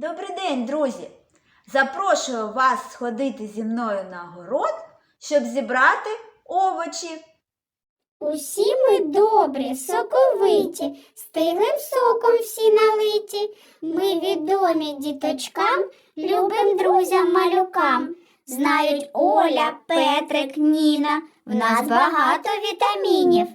Добрий день, друзі! Запрошую вас сходити зі мною на город, щоб зібрати овочі. Усі ми добрі, соковиті, стиглим соком всі налиті. Ми відомі діточкам, любим друзям малюкам. Знають Оля, Петрик, Ніна, в нас багато вітамінів.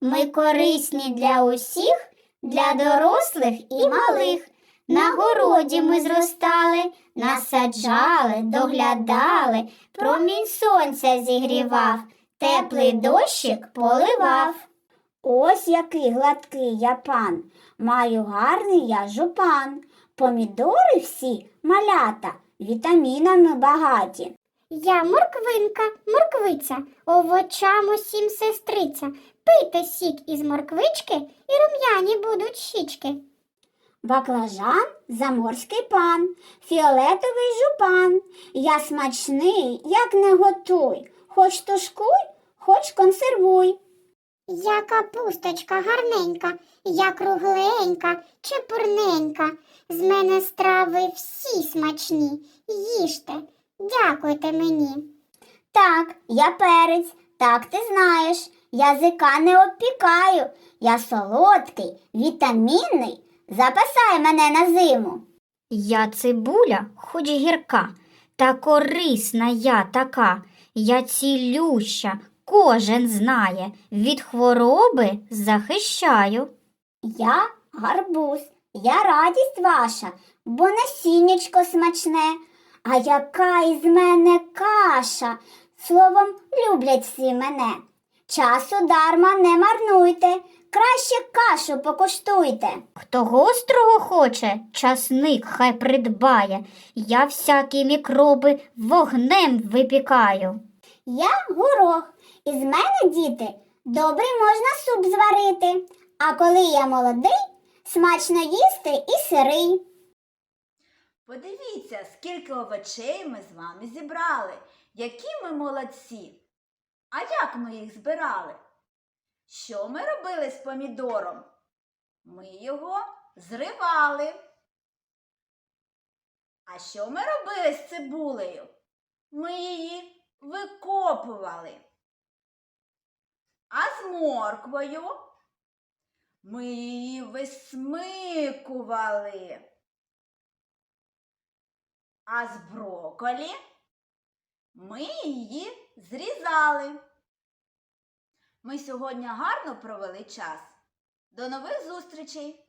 Ми корисні для усіх, для дорослих і малих. На городі ми зростали, насаджали, доглядали, промінь сонця зігрівав, теплий дощик поливав. Ось який гладкий я пан, маю гарний я жупан. Помідори всі малята, вітамінами багаті. Я морквинка, морквиця, овочам усім сестриця. Пийте сік із морквички і рум'яні будуть щічки. Баклажан заморський пан, фіолетовий жупан. Я смачний, як не готуй, хоч тушкуй, хоч консервуй. Я капусточка гарненька, я кругленька, чепурненька. З мене страви всі смачні. Їжте, дякуйте мені. Так, я перець, так ти знаєш. Язика не обпікаю. Я солодкий, вітамінний. Запасай мене на зиму. Я цибуля, хоч гірка, та корисна я така, я цілюща, кожен знає, від хвороби захищаю. Я гарбуз, я радість ваша, бо насіннячко смачне. А яка із мене каша? Словом, люблять всі мене. Часу дарма не марнуйте, краще кашу покуштуйте. Хто гострого хоче, часник хай придбає, я всякі мікроби вогнем випікаю. Я горох, із мене, діти, добре можна суп зварити. А коли я молодий, смачно їсти і сирий. Подивіться, скільки овочей ми з вами зібрали. Які ми молодці! А як ми їх збирали? Що ми робили з помідором? Ми його зривали. А що ми робили з цибулею? Ми її викопували. А з морквою ми її висмикували. А з броколі ми її зрізали. Ми сьогодні гарно провели час. До нових зустрічей!